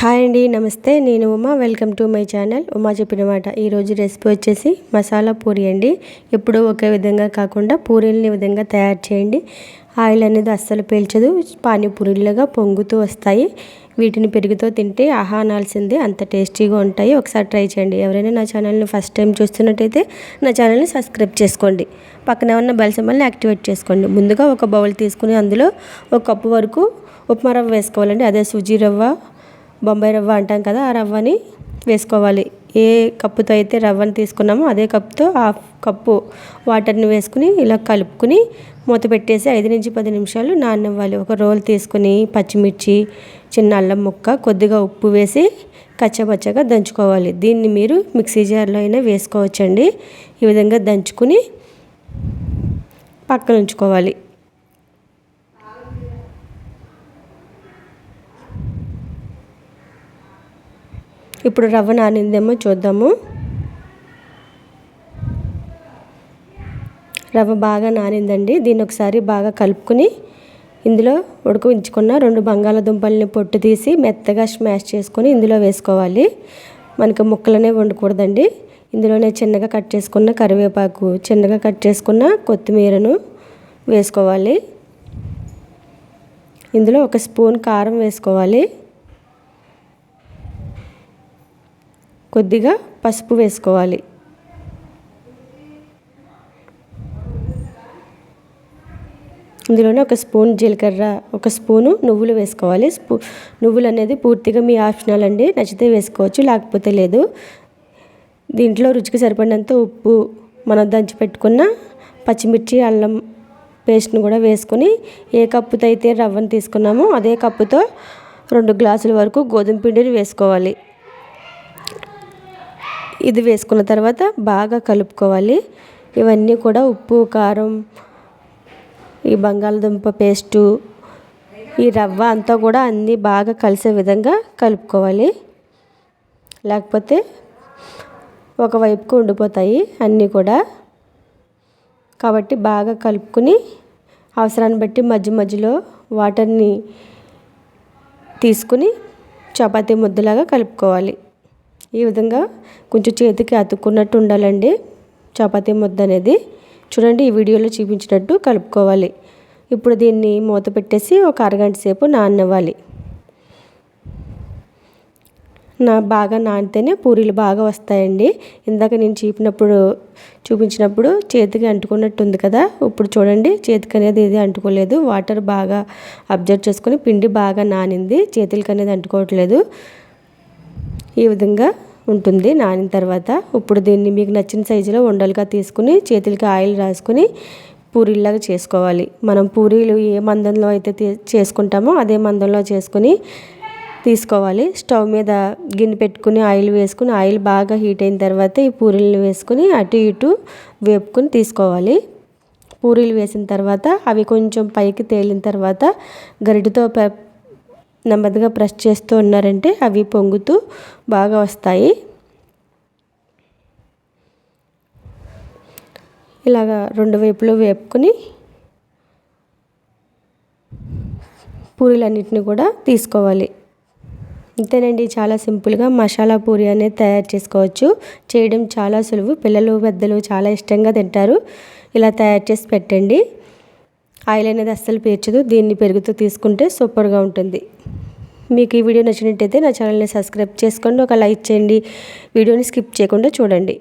Hi అండి నమస్తే. నేను Uma. Welcome to my channel. Uma చెప్పిన మాట. ఈరోజు రెసిపీ వచ్చేసి మసాలా పూరి అండి. ఎప్పుడూ ఒకే విధంగా కాకుండా పూరీలని విధంగా తయారు చేయండి. ఆయిల్ అనేది అస్సలు పీల్చదు. పానీపూరీలుగా పొంగుతూ వస్తాయి. వీటిని పెరుగుతో తింటే ఆహా అనాల్సిందే. అంత టేస్టీగా ఉంటాయి. ఒకసారి ట్రై చేయండి. ఎవరైనా నా ఛానల్ని ఫస్ట్ టైం చూస్తున్నట్టయితే నా ఛానల్ని సబ్స్క్రైబ్ చేసుకోండి. పక్కన ఉన్న బెల్ సింబల్ని యాక్టివేట్ చేసుకోండి. ముందుగా ఒక బౌల్ తీసుకుని అందులో ఒక కప్పు వరకు ఉప్మా రవ్వ వేసుకోవాలండి. అదే సుజీ రవ్వ బొంబాయి రవ్వ అంటాం కదా ఆ రవ్వని వేసుకోవాలి. ఏ కప్పుతో అయితే రవ్వని తీసుకున్నామో అదే కప్పుతో హాఫ్ కప్పు వాటర్ని వేసుకుని ఇలా కలుపుకుని మూత పెట్టేసి ఐదు నుంచి పది నిమిషాలు నానవ్వాలి ఒక రోల్ తీసుకుని పచ్చిమిర్చి చిన్న అల్లం ముక్క కొద్దిగా ఉప్పు వేసి కచ్చపచ్చగా దంచుకోవాలి. దీన్ని మీరు మిక్సీ జార్లో అయినా వేసుకోవచ్చండి. ఈ విధంగా దంచుకుని పక్కన ఉంచుకోవాలి. ఇప్పుడు రవ్వ నానిందేమో చూద్దాము. రవ్వ బాగా నానిందండి. దీన్ని ఒకసారి బాగా కలుపుకుని ఇందులో ఉడకవించుకున్న రెండు బంగాళదుంపల్ని పొట్టు తీసి మెత్తగా స్మాష్ చేసుకొని ఇందులో వేసుకోవాలి. మనకి ముక్కలనే వండకూడదండి. ఇందులోనే చిన్నగా కట్ చేసుకున్న కరివేపాకు చిన్నగా కట్ చేసుకున్న కొత్తిమీరను వేసుకోవాలి. ఇందులో ఒక స్పూన్ కారం వేసుకోవాలి. కొద్దిగా పసుపు వేసుకోవాలి. ఇందులోనే ఒక స్పూన్ జీలకర్ర ఒక స్పూను నువ్వులు వేసుకోవాలి. స్పూ నువ్వులు అనేది పూర్తిగా మీ ఆప్షనల్ అండి. నచ్చితే వేసుకోవచ్చు లేకపోతే లేదు. దీంట్లో రుచికి సరిపడినంత ఉప్పు మనం దంచి పెట్టుకున్న పచ్చిమిర్చి అల్లం పేస్ట్ని కూడా వేసుకొని ఏ కప్పుతో అయితే రవ్వను తీసుకున్నామో అదే కప్పుతో రెండు గ్లాసుల వరకు గోధుమ పిండిని వేసుకోవాలి. ఇది వేసుకున్న తర్వాత బాగా కలుపుకోవాలి. ఇవన్నీ కూడా ఉప్పు కారం ఈ బంగాళదుంప పేస్టు ఈ రవ్వ అంతా కూడా అన్నీ బాగా కలిసే విధంగా కలుపుకోవాలి. లేకపోతే ఒకవైపుకు ఉండిపోతాయి అన్నీ కూడా. కాబట్టి బాగా కలుపుకుని అవసరాన్ని బట్టి మధ్య మధ్యలో వాటర్ని తీసుకుని చపాతీ ముద్దలాగా కలుపుకోవాలి. ఈ విధంగా కొంచెం చేతికి అతుక్కున్నట్టు ఉండాలండి. చపాతీ ముద్ద అనేది. చూడండి ఈ వీడియోలో చూపించినట్టు కలుపుకోవాలి. ఇప్పుడు దీన్ని మూత పెట్టేసి ఒక అరగంట సేపు నానవ్వాలి నా బాగా నానితేనే పూరీలు బాగా వస్తాయండి. ఇందాక నేను చూపినప్పుడు చూపించినప్పుడు చేతికి అంటుకున్నట్టు ఉంది కదా. ఇప్పుడు చూడండి చేతికి అనేది ఇది అంటుకోలేదు. వాటర్ బాగా అబ్జర్వ్ చేసుకొని పిండి బాగా నానింది. చేతులకి అనేది అంటుకోవట్లేదు. ఈ విధంగా ఉంటుంది. నానిన తర్వాత ఇప్పుడు దీన్ని మీకు నచ్చిన సైజులో ఉండలుగా తీసుకుని చేతులకి ఆయిల్ రాసుకుని పూరీలాగా చేసుకోవాలి. మనం పూరీలు ఏ మందంలో అయితే చేసుకుంటామో అదే మందంలో చేసుకుని తీసుకోవాలి. స్టవ్ మీద గిన్నె పెట్టుకుని ఆయిల్ వేసుకుని ఆయిల్ బాగా హీట్ అయిన తర్వాత ఈ పూరీలు వేసుకుని అటు ఇటు వేపుకుని తీసుకోవాలి. పూరీలు వేసిన తర్వాత అవి కొంచెం పైకి తేలిన తర్వాత గరిటతో నెమ్మదిగా ప్రెస్ చేస్తూ ఉన్నారంటే అవి పొంగుతూ బాగా వస్తాయి. ఇలాగా రెండు వైపులు వేపుకొని పూరీలన్నింటినీ కూడా తీసుకోవాలి. అంతేనండి చాలా సింపుల్గా మసాలా పూరి అనేది తయారు చేసుకోవచ్చు. చేయడం చాలా సులువు పిల్లలు పెద్దలు చాలా ఇష్టంగా తింటారు. ఇలా తయారు చేసి పెట్టండి. ఆయిల్ అనేది అస్సలు పేర్చదు దీన్ని పెరుగుతూ తీసుకుంటే సూపర్గా ఉంటుంది. మీకు ఈ వీడియో నచ్చినట్టయితే నా ఛానల్ని సబ్స్క్రైబ్ చేసుకోండి. ఒక లైక్ చేయండి. వీడియోని స్కిప్ చేయకుండా చూడండి.